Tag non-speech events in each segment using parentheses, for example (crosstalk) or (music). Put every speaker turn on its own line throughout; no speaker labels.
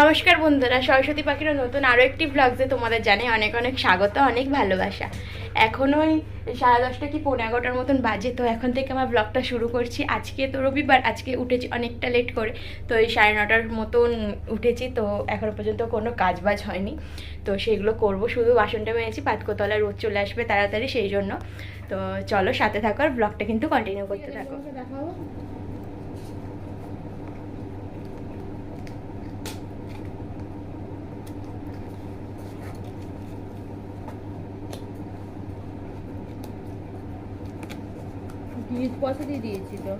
নমস্কার বন্ধুরা, সরস্বতী পাখির নতুন আরও একটি ব্লগসে তোমাদের জানাই অনেক অনেক স্বাগত, অনেক ভালোবাসা। এখন ওই সাড়ে দশটা কি পনেরো এগারোটার মতন বাজে, তো এখন থেকে আমার ব্লগটা শুরু করছি। আজকে তো রবিবার, আজকে উঠেছি অনেকটা লেট করে, তো এই সাড়ে নটার মতন উঠেছি, তো এখনও পর্যন্ত কোনো কাজ বাজ হয়নি। তো সেগুলো করব, শুধু বাসনটা মেয়েছি পাতকোতলায় রোদ চলে আসবে তাড়াতাড়ি সেই জন্য। তো চলো সাথে থাকো আর ব্লগটা কিন্তু কন্টিনিউ করতে থাকো।
জিনিস পয়সা দিয়ে দিয়েছি তো।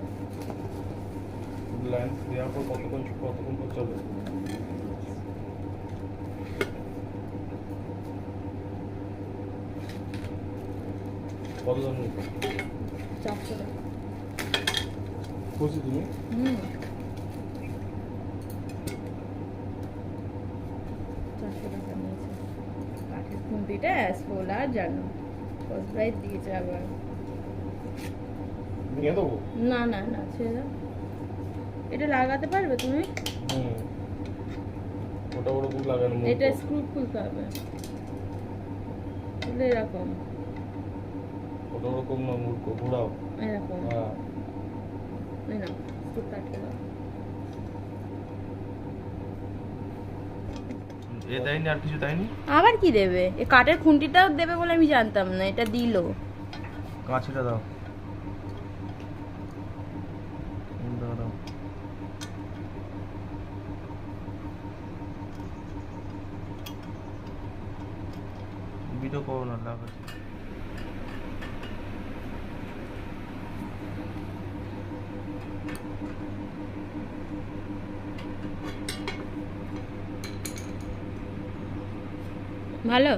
ল্যান্স দেওয়ার পর কতক্ষণ কতক্ষণ পর চলে কত দাম
চারশো টাকা।
খুশি তুমি?
হুম। চারশো টাকা নিয়েছে। কাঠের খুন্তিটা সোলার জানো। প্রাইজ দিয়েছে আবার।
দেবো?
না না না ছেড়ে দাও। এটা লাগাতে পারবে তুমি?
হুম। ওটা ওরকম লাগানো
এটা স্ক্রু খুলতে হবে এরকম।
ওটা ওরকম না মূর্খ ঘোরাও।
এরকম।
হ্যাঁ।
এই নাও দাও।
এ দেয়নি আর কিছু দেয়নি?
আবার কি দেবে? এই কাঠের খুন্তিটাও দেবে বলে আমি জানতাম না এটা দিলো।
কাঁচিটা দাও হুম, দাও দাও ভিডিও করো না লাগাচ্ছি
ভালো?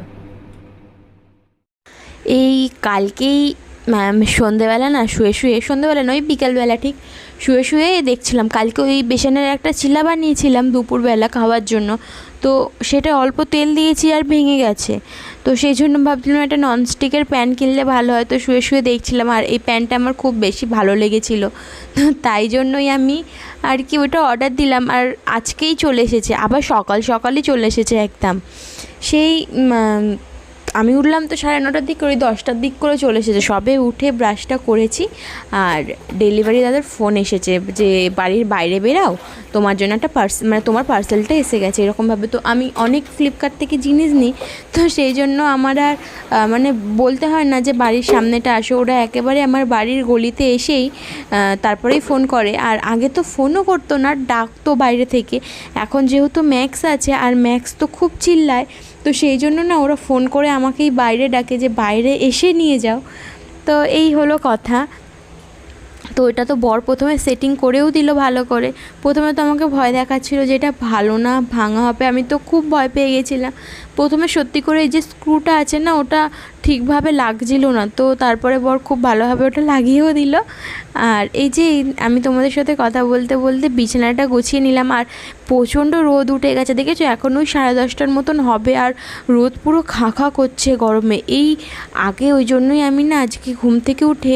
এই কালকেই, ম্যাম, সন্ধেবেলা না, শুয়ে শুয়ে, সন্ধেবেলা নয়, বিকেলবেলা ঠিক, শুয়ে শুয়ে দেখছিলাম। কালকে ওই বেসনের একটা চিলা বানিয়েছিলাম দুপুরবেলা খাওয়ার জন্য। তো সেটা অল্প তেল দিয়েছি আর ভেঙে গেছে। তো সেই জন্য ভাবছিলাম একটা ননস্টিকের প্যান কিনলে ভালো হয়। তো শুয়ে শুয়ে দেখছিলাম আর এই প্যানটা আমার খুব বেশি ভালো লেগেছিল। (laughs) তাই জন্যই আমি আর কি ওটা অর্ডার দিলাম। আর আজকেই চলে এসেছে। আবার সকাল সকালই চলে এসেছে একদম। সেই আমি উঠলাম তো সাড়ে নটার দিক করে, দশটার দিক করে চলে এসেছে। সবে উঠে ব্রাশটা করেছি আর ডেলিভারি দাদার ফোন এসেছে যে, বাড়ির বাইরে বেরাও, তোমার জন্য একটা পার্স মানে তোমার পার্সেলটা এসে গেছে এরকমভাবে। তো আমি অনেক ফ্লিপকার্ট থেকে জিনিস নিই, তো সেই জন্য আমার আর মানে বলতে হয় না যে, বাড়ির সামনেটা আসো। ওরা একেবারে আমার বাড়ির গলিতে এসেই তারপরেই ফোন করে। আর আগে তো ফোনও করতো না, ডাকতো বাইরে থেকে। এখন যেহেতু ম্যাক্স আছে, আর ম্যাক্স তো খুব চিল্লায় তো সেই জন্য না ওরা ফোন করে আমাকেই বাইরে ডাকে যে, বাইরে এসে নিয়ে যাও। তো এই হলো কথা। তো এটা তো বর প্রথমে সেটিং করেও দিল ভালো করে। প্রথমে তো আমাকে ভয় দেখাচ্ছিল যে, এটা ভালো না, ভাঙা হবে। আমি তো খুব ভয় পেয়ে গেছিলাম। প্রথমে সত্যি করে এই যে স্ক্রুটা আছে না, ওটা ঠিকভাবে লাগছিল না। তো তারপরে বর খুব ভালোভাবে ওটা লাগিয়েও দিল। আর এই যে আমি তোমাদের সাথে কথা বলতে বলতে বিছানাটা গুছিয়ে নিলাম। আর প্রচণ্ড রোদ উঠে গেছে, দেখেছ? এখন ওই সাড়ে দশটার মতন হবে আর রোদ পুরো খাঁ খাঁ করছে গরমে। এই আগে ওই জন্যই আমি না আজকে ঘুম থেকে উঠে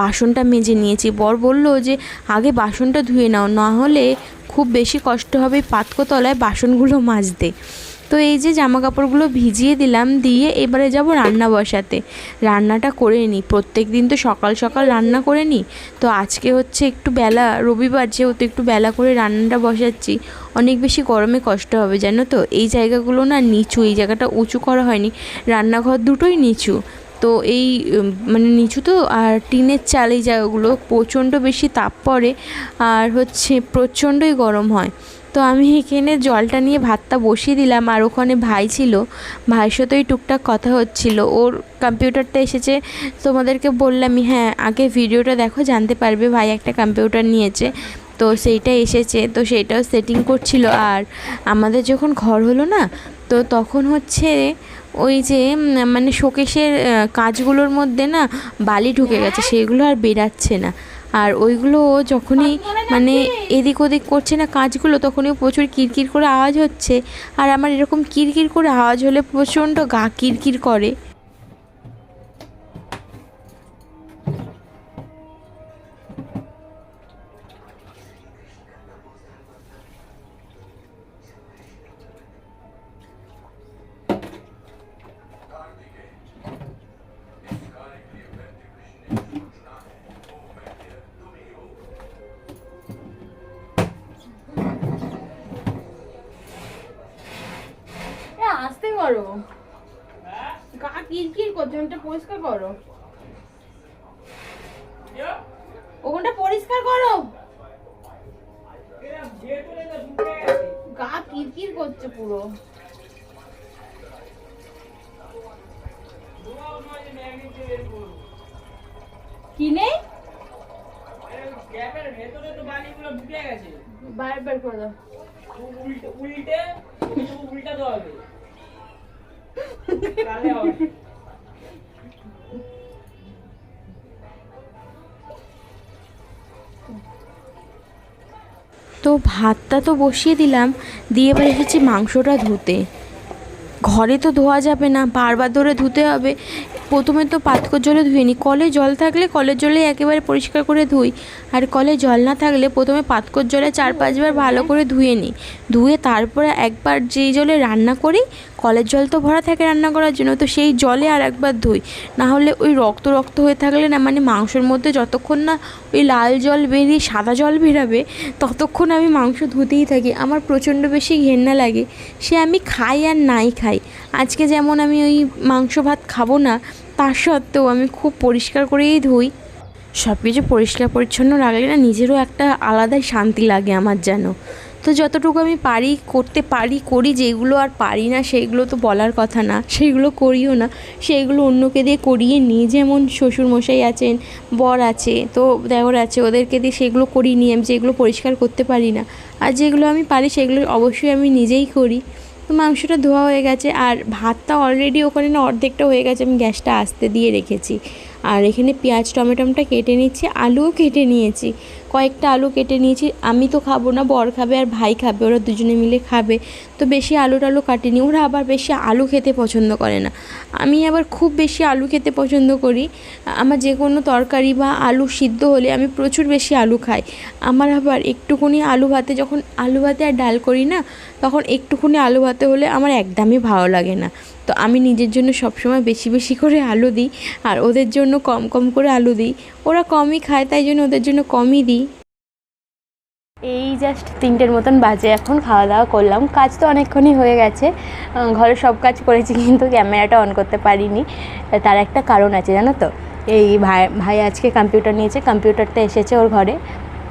বাসনটা মেজে নিয়েছি। বর বলল যে, আগে বাসনটা ধুয়ে নাও, না হলে খুব বেশি কষ্ট হবে পাতকোতলায় বাসনগুলো মাজতে। তো এই যে জামা কাপড়গুলো ভিজিয়ে দিলাম, দিয়ে এবারে যাব রান্না বসাতে। রান্নাটা করে নিই। প্রত্যেক দিন তো সকাল সকাল রান্না করে নিই। তো আজকে হচ্ছে একটু বেলা, রবিবার যেহেতু একটু বেলা করে রান্নাটা বসাচ্ছি, অনেক বেশি গরমে কষ্ট হবে, জানো তো? এই জায়গাগুলো না নিচু, এই জায়গাটা উঁচু করা হয়নি। রান্নাঘর দুটোই নিচু। তো এই মানে নিচু তো, আর টিনের চাল এই জায়গাগুলো প্রচণ্ড বেশি তাপ পড়ে, আর হচ্ছে প্রচণ্ডই গরম হয়। তো আমি এখানে জলটা নিয়ে ভাতটা বসিয়ে দিলাম আর ওখানে ভাই ছিল। ভাইয়ের সাথেই টুকটাক কথা হচ্ছিল। ওর কম্পিউটারটা এসেছে। তোমাদেরকে বললামই হ্যাঁ আগে ভিডিওটা দেখো জানতে পারবে ভাই একটা কম্পিউটার নিয়েছে। তো সেইটা এসেছে। তো সেইটাও সেটিং করছিল। আর আমাদের যখন ঘর হলো না তো তখন হচ্ছে ওই যে মানে শোকেশের কাজগুলোর মধ্যে না বালি ঢুকে গেছে। সেগুলো আর বেরাচ্ছে না। আর ওইগুলো যখনই মানে এদিক ওদিক করছে না কাজগুলো, তখনই প্রচুর কিরকির করে আওয়াজ হচ্ছে। আর আমার এরকম কিরকির করে আওয়াজ হলে প্রচণ্ড গা কিরকির করে।
ওটা পরিষ্কার করো। ওখানটা পরিষ্কার করো। গা কিরকির করছে পুরো। বাইরে বের করে দাও।
উল্টে উল্টে উল্টাতে হবে। হবে।
তো ভাতটা তো বসিয়ে দিলাম, দিয়ে এবার এসেছি মাংসটা ধুতে। ঘরে তো ধোয়া যাবে না, বারবার ধরে ধুতে হবে। প্রথমে তো পাতকর জলে ধুয়ে নিই কলে জল থাকলে কলের জলে একেবারে পরিষ্কার করে ধুই। আর কলে জল না থাকলে প্রথমে পাতকর জলে চার পাঁচবার ভালো করে ধুয়ে নিই। ধুয়ে তারপরে একবার যেই জলে রান্না করি, কলের জল তো ভরা থাকে রান্না করার জন্য, তো সেই জলে আর একবার ধুই। না হলে ওই রক্ত রক্ত হয়ে থাকলে না মানে মাংসের মধ্যে যতক্ষণ না ওই লাল জল বেরিয়ে সাদা জল বেরাবে, ততক্ষণ আমি মাংস ধুতেই থাকি। আমার প্রচণ্ড বেশি ঘেন্না লাগে। সে আমি খাই আর নাই খাই। আজকে যেমন আমি ওই মাংস ভাত খাব না তার সত্ত্বেও আমি খুব পরিষ্কার করেই ধুই। সব কিছু পরিষ্কার, পরিচ্ছন্ন রাখলে না নিজেরও একটা আলাদাই শান্তি লাগে আমার যেন। তো যতটুকু আমি পারি, করতে পারি, করি যেগুলো আর পারি না সেইগুলো তো বলার কথা না সেইগুলো করিও না সেইগুলো অন্যকে দিয়ে করিয়ে নিই। যেমন শ্বশুরমশাই আছেন, বর আছে, তো দেওর আছে, ওদেরকে দিয়ে সেগুলো করিয়ে নিই আমি, যেগুলো পরিষ্কার করতে পারি না। আর যেগুলো আমি পারি, সেগুলো অবশ্যই আমি নিজেই করি। তো মাংসটা ধোয়া হয়ে গেছে আর ভাতটা অলরেডি ওখানে না অর্ধেকটা হয়ে গেছে, আমি গ্যাসটা আস্তে দিয়ে রেখেছি। আর এখানে পেঁয়াজ টমেটোমটা কেটে নিচ্ছি, আলুও কেটে নিয়েছি। কয়েকটা আলু কেটে নিয়েছি, আমি তো খাব না, বর খাবে আর ভাই খাবে, ওরা দুজনে মিলে খাবে। তো বেশি আলু টালু কাটিনি, ওরা আবার বেশি আলু খেতে পছন্দ করে না। আমি আবার খুব বেশি আলু খেতে পছন্দ করি। আমার যে কোনো তরকারি বা আলু সিদ্ধ হলে আমি প্রচুর বেশি আলু খাই। আমার আবার একটুখানি আলু ভাতে, যখন আলু ভাতে আর ডাল করি না তখন একটুখানি আলু ভাতে হলে আমার একদমই ভালো লাগে না। তো আমি নিজের জন্য সবসময় বেশি বেশি করে আলু দিই আর ওদের জন্য কম কম করে আলু দিই। ওরা কমই খায়, তাই জন্য ওদের জন্য কমই দিই। এই জাস্ট তিনটের মতন বাজে এখন খাওয়া দাওয়া করলাম। কাজ তো অনেকক্ষণই হয়ে গেছে। ঘরে সব কাজ করেছি কিন্তু ক্যামেরাটা অন করতে পারিনি। তার একটা কারণ আছে জানো তো? এই ভাই ভাই আজকে কম্পিউটার নিয়েছে কম্পিউটারটা এসেছে ওর ঘরে।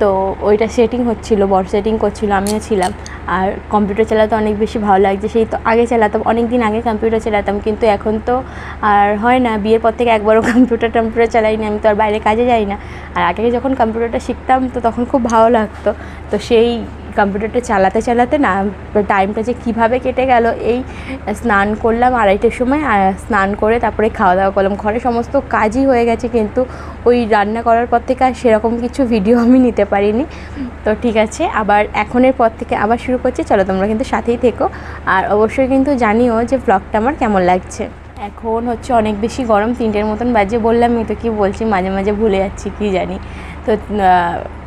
তো ওইটা সেটিং হচ্ছিল, বড় সেটিং করছিল, আমিও ছিলাম। আর কম্পিউটার চালাতে অনেক বেশি ভালো লাগছে, সেই তো আগে চালাতাম অনেক দিন আগে কম্পিউটার চালাতাম, কিন্তু এখন তো আর হয় না, বিয়ের পর থেকে একবারও কম্পিউটার টম্পিউটার চালাইনি, আমি তো আর বাইরে কাজে যাই না। আর আগে যখন কম্পিউটারটা শিখতাম, তো তখন খুব ভালো লাগতো। তো সেই কম্পিউটারটা চালাতে চালাতে না টাইমটা যে কীভাবে কেটে গেল, এই স্নান করলাম আড়াইটের সময় আর স্নান করে তারপরে খাওয়া দাওয়া করলাম। ঘরে সমস্ত কাজই হয়ে গেছে, কিন্তু ওই রান্না করার পর থেকে আর সেরকম কিছু ভিডিও (laughs) আমি নিতে পারিনি। তো ঠিক আছে, আবার এখনের পর থেকে আবার শুরু করছি। চলো তোমরা কিন্তু সাথেই থেকো। আর অবশ্যই কিন্তু জানিও যে ব্লগটা আমার কেমন লাগছে। এখন হচ্ছে অনেক বেশি গরম, তিনটের মতন বাজে বললামই তো, কি বলছি, মাঝে মাঝে ভুলে যাচ্ছি, কি জানি। তো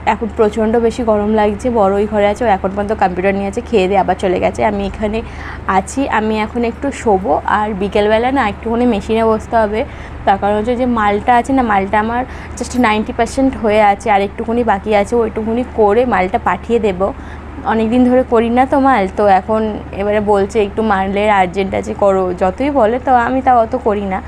এখন প্রচণ্ড বেশি গরম লাগছে বড়ই ঘরে আছে, ও এখন পর্যন্ত কম্পিউটার নিয়ে আছে, খেয়ে দিয়ে আবার চলে গেছে। আমি এখানে আছি, আমি এখন একটু শোবো, আর বিকেলবেলা না একটুখানি মেশিনে বসতে হবে। তার কারণ হচ্ছে যে মালটা আছে না, মালটা আমার জাস্ট নাইনটি পার্সেন্ট হয়ে আছে, আর একটুখানি বাকি আছে ওইটুকুনি করে মালটা পাঠিয়ে দেবো। অনেক দিন ধরে করি না তো মাল, তো এখন এবারে বলছে একটু মালের আর্জেন্ট আছে, করো, যতই বলে তো আমি তা অত করি না।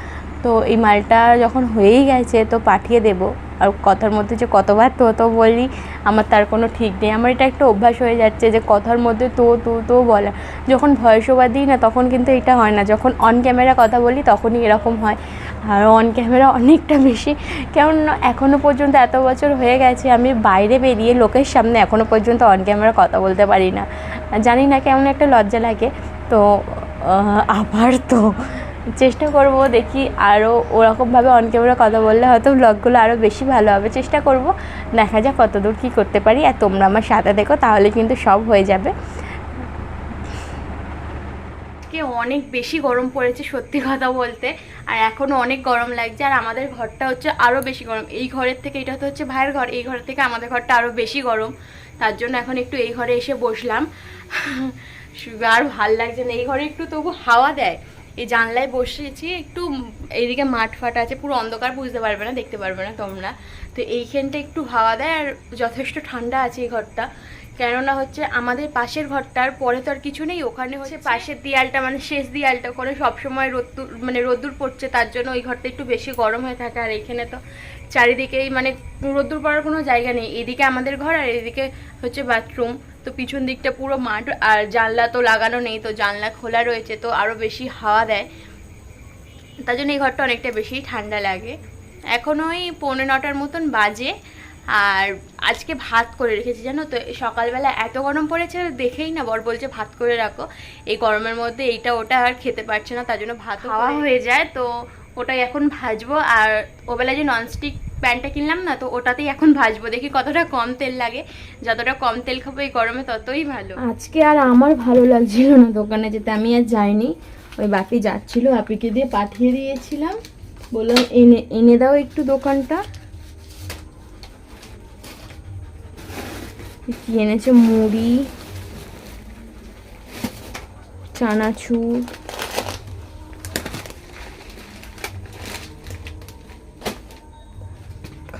তো এই মালটা যখন হয়েই গেছে, তো পাঠিয়ে দেবো। আর কথার মধ্যে যে কতবার তো তো বলি আমার তার কোনো ঠিক নেই। আমার এটা একটা অভ্যাস হয়ে যাচ্ছে যে কথার মধ্যে তো তো তো বলা। যখন ভয়েস ওভার দিই না, তখন কিন্তু এটা হয় না। যখন অন ক্যামেরা কথা বলি, তখনই এরকম হয়। আর অন ক্যামেরা অনেকটা বেশি। কেমন এখনও পর্যন্ত এত বছর হয়ে গেছে, আমি বাইরে বেরিয়ে লোকের সামনে এখনও পর্যন্ত অন ক্যামেরা কথা বলতে পারি না। জানি না কেমন একটা লজ্জা লাগে। তো আবার তো চেষ্টা করব দেখি আরও ওরকমভাবে অন ক্যামেরা কথা বললে হয়তো ব্লগগুলো আরও বেশি ভালো হবে। চেষ্টা করব। দেখা যাক কতদূর কী করতে পারি। আর তোমরা আমার সাথে দেখো, তাহলে কিন্তু সব হয়ে যাবে। অনেক বেশি গরম পড়েছে সত্যি কথা বলতে। আর এখনও অনেক গরম লাগছে। আর আমাদের ঘরটা হচ্ছে আরও বেশি গরম। এই ঘরের থেকে এটা তো হচ্ছে ভাইয়ের ঘর। এই ঘরের থেকে আমাদের ঘরটা আরও বেশি গরম। তার জন্য এখন একটু এই ঘরে এসে বসলাম। (laughs) আর ভালো লাগছে না। এই ঘরে একটু তবু হাওয়া দেয়। এই জানলায় বসেছি একটু এইদিকে মাঠ ফাট আছে পুরো অন্ধকার বুঝতে পারবে না দেখতে পারবে না তোমরা। তো এইখানটা একটু হাওয়া দেয় আর যথেষ্ট ঠান্ডা আছে এই ঘরটা। কেননা হচ্ছে আমাদের পাশের ঘরটার পরে তো আর কিছু নেই ওখানে হচ্ছে পাশের দেয়ালটা মানে শেষ দেয়ালটা করে সবসময় রোদ্দুর মানে রোদ্দুর পড়ছে তার জন্য ওই ঘরটা একটু বেশি গরম হয়ে থাকে আর এখানে তো চারিদিকেই মানে রোদ্দুর পড়ার কোনো জায়গা নেই। এদিকে আমাদের ঘর আর এদিকে হচ্ছে বাথরুম। তো পিছন দিকটা পুরো মাঠ আর জানলা তো লাগানো নেই তো জানলা খোলা রয়েছে তো আরও বেশি হাওয়া দেয়। তার জন্য এই ঘরটা অনেকটা বেশি ঠান্ডা লাগে। এখন ওই পৌনে নটার মতন বাজে আর আজকে ভাত করে রেখেছি জানো তো? সকালবেলা এত গরম পড়েছে দেখেই না বর বলছে ভাত করে রাখো। এই গরমের মধ্যে এইটা ওটা আর খেতে পারছে না তার জন্য ভাত খাওয়া হয়ে যায় তো ওটাই এখন ভাজবো, আর ওবেলা যে ননস্টিক প্যানটা কিনলাম না, তো ওটাতেই এখন ভাজবো। দেখি কতটা কম তেল লাগে। যতটা কম তেল খাব এই গরমে ততই ভালো। আজকে আর আমার ভালো লাগছিল না দোকানে যেতে, আমি আর যাইনি। ওই বাপি যাচ্ছিল, বাপিকে দিয়ে পাঠিয়ে দিয়েছিলাম। বললাম, এনে এনে দাও একটু দোকানটা। কি এনেছে? মুড়ি, চানাচুর।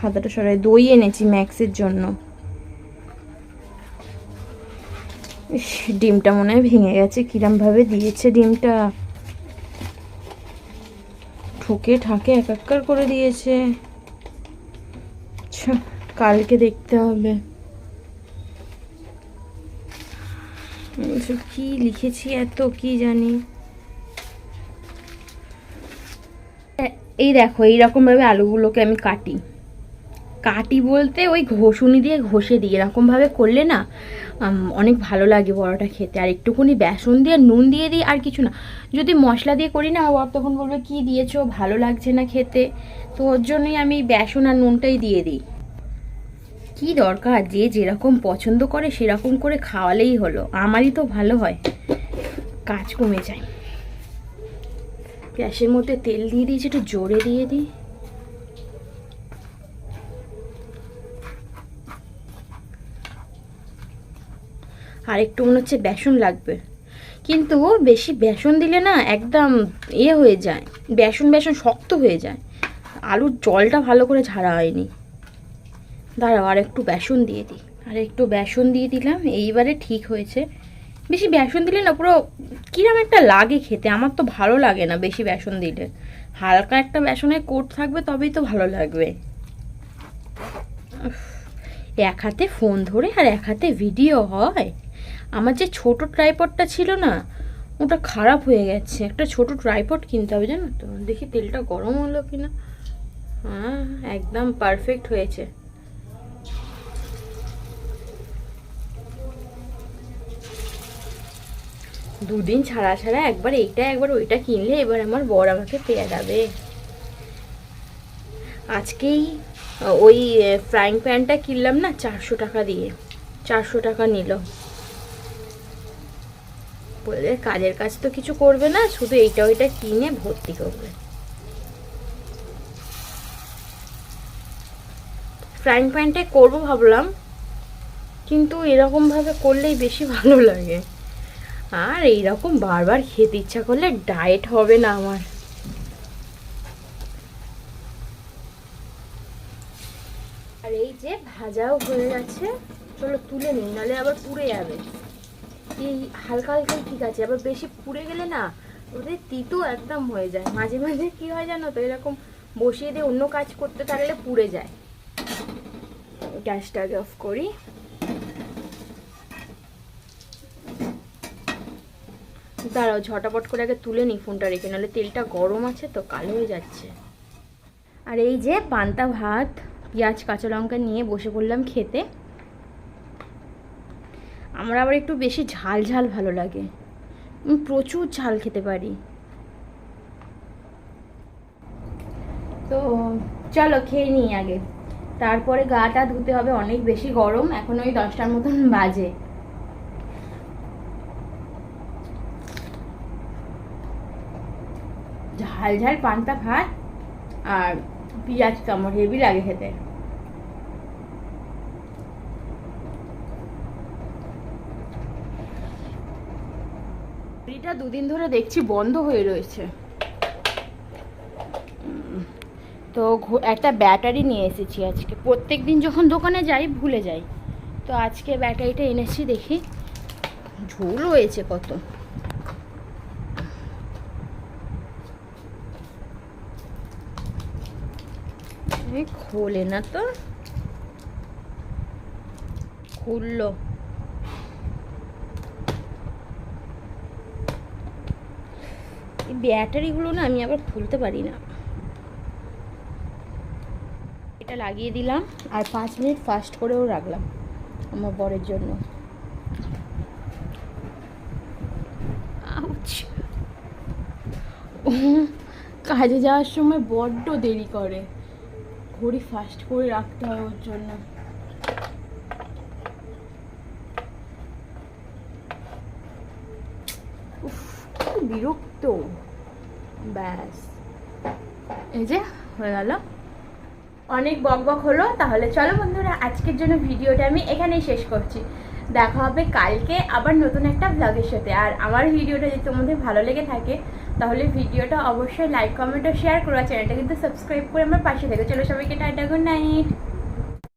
খাতাটা সরাই দই এনেছি ম্যাক্সের জন্য। ইস, ডিমটা মনে হয় ভেঙে গেছে কিরম ভাবে দিয়েছে ডিমটা? ঠুকে ঠাকে এক একার করে দিয়েছে। কালকে দেখতে হবে। কি লিখেছি এত কি জানি? এই দেখো এইরকম ভাবে আলুগুলোকে আমি কাটি। কাটি বলতে ওই ঘষুনি দিয়ে ঘষে দিই। এরকমভাবে করলে না অনেক ভালো লাগে বড়টা খেতে। আর একটুখানি বেসন দিয়ে, নুন দিয়ে দিই আর কিছু না। যদি মশলা দিয়ে করি না আবার তখন বলবে, কি দিয়েছ? ভালো লাগছে না খেতে। তো ওর জন্যই আমি বেসন আর নুনটাই দিয়ে দিই। কি দরকার? যে যেরকম পছন্দ করে সেরকম করে খাওয়ালেই হলো। আমারই তো ভালো হয়। কাজ কমে যায়। গ্যাসের মধ্যে তেল দিয়ে দিয়েছি, একটু জোরে দিয়ে দিই। আর একটু মনে হচ্ছে বেসন লাগবে। কিন্তু বেশি বেসন দিলে না একদম এ হয়ে যায়, বেসন বেসন শক্ত হয়ে যায়। আলুর জলটা ভালো করে ঝাড়া হয়নি। দাঁড়াও, আর একটু বেসন দিয়ে দিই। আর একটু বেসন দিয়ে দিলাম, এইবারে ঠিক হয়েছে। বেশি বেসন দিলে না পুরো কিরম একটা লাগে খেতে, আমার তো ভালো লাগে না বেশি বেসন দিলে। হালকা একটা বেসনের কোট থাকবে তবেই তো ভালো লাগবে। এক হাতে ফোন ধরে আর এক হাতে ভিডিও হয়। আমার যে ছোট ট্রাইপডটা ছিল না, ওটা খারাপ হয়ে গেছে। একটা ছোট ট্রাইপড কিনতে হবে জানো তো? দেখি তেলটা গরম হলো কিনা। হ্যাঁ একদম পারফেক্ট হয়েছে। দুদিন ছাড়া ছাড়া একবার এইটা, একবার ওইটা কিনলে এবার আমার বর আমাকে পেয়ে যাবে। আজকেই ওই ফ্রাইং প্যানটা কিনলাম না, চারশো টাকা দিয়ে। চারশো টাকা নিল। বলে, কাজের কাজ তো কিছু করবে না, শুধু এইটা ওইটা কিনে ভর্তি করবে। ফ্রাইং প্যানটাই করব ভাবলাম, কিন্তু এরকম ভাবে করলেই বেশি ভালো লাগে। আর এইরকম বারবার খেতে ইচ্ছা করলে ডায়েট হবে না আমার। আর এই যে ভাজাও হয়ে গেছে, চলো তুলে নিই, নাহলে আবার পুড়ে যাবে। এই হালকা হালকাই ঠিক আছে, আবার বেশি পুড়ে গেলে না ওদের তিতো একদম হয়ে যায়। মাঝে মাঝে কি হয় জানো তো, এরকম বসিয়ে দিয়ে অন্য কাজ করতে থাকলে পুড়ে যায়। গ্যাসটা অফ করি। দাঁড়াও, ঝটাপট করে আগে তুলে নিই ফোনটা রেখে, নাহলে তেলটা গরম আছে তো, কালো হয়ে যাচ্ছে। আর এই যে পান্তা ভাত, পেঁয়াজ, কাঁচা লঙ্কা নিয়ে বসে পড়লাম খেতে। আমার আবার একটু বেশি ঝাল ঝাল ভালো লাগে। আমি প্রচুর ঝাল খেতে পারি। তো চলো খেয়ে নিই আগে। তারপরে গাটা ধুতে হবে, অনেক বেশি গরম, এখন ওই দশটার মতন বাজে। ঝাল ঝাল পান্তা ভাত আর পেঁয়াজ কামড়, হেভি লাগে খেতে। এটা দুদিন ধরে দেখছি বন্ধ হয়ে রয়েছে। তো একটা ব্যাটারি নিয়ে এসেছি আজকে। প্রত্যেক দিন যখন দোকানে যাই, ভুলে যাই। তো আজকে ব্যাটারিটা এনেছি দেখি। ঝোল হয়েছে কত। খোলে না তো। খুললো। ব্যাটারিগুলো না আমি আবার খুলতে পারি না। এটা লাগিয়ে দিলাম আর পাঁচ মিনিট ফাস্ট করেও রাখলাম আমার বরের জন্য। আউচ কাজে যাওয়ার সময় বড্ড দেরি করে। ঘড়ি ফাস্ট করে রাখতে হয় ওর জন্য। বিরক্ত। ব্যাস। এই যে, হয়ে গেল। অনেক বক বক হলো, তাহলে চলো বন্ধুরা, আজকের জন্য ভিডিওটা আমি এখানেই শেষ করছি। দেখা হবে কালকে আবার নতুন একটা ব্লগের সাথে। আর আমার ভিডিওটা যদি তোমাদের ভালো লেগে থাকে, তাহলে ভিডিওটা অবশ্যই লাইক কমেন্ট ও শেয়ার করো। চ্যানেলটা কিন্তু সাবস্ক্রাইব করে আমার পাশে থেকে। চলো সবাইকে টাটা গুড নাইট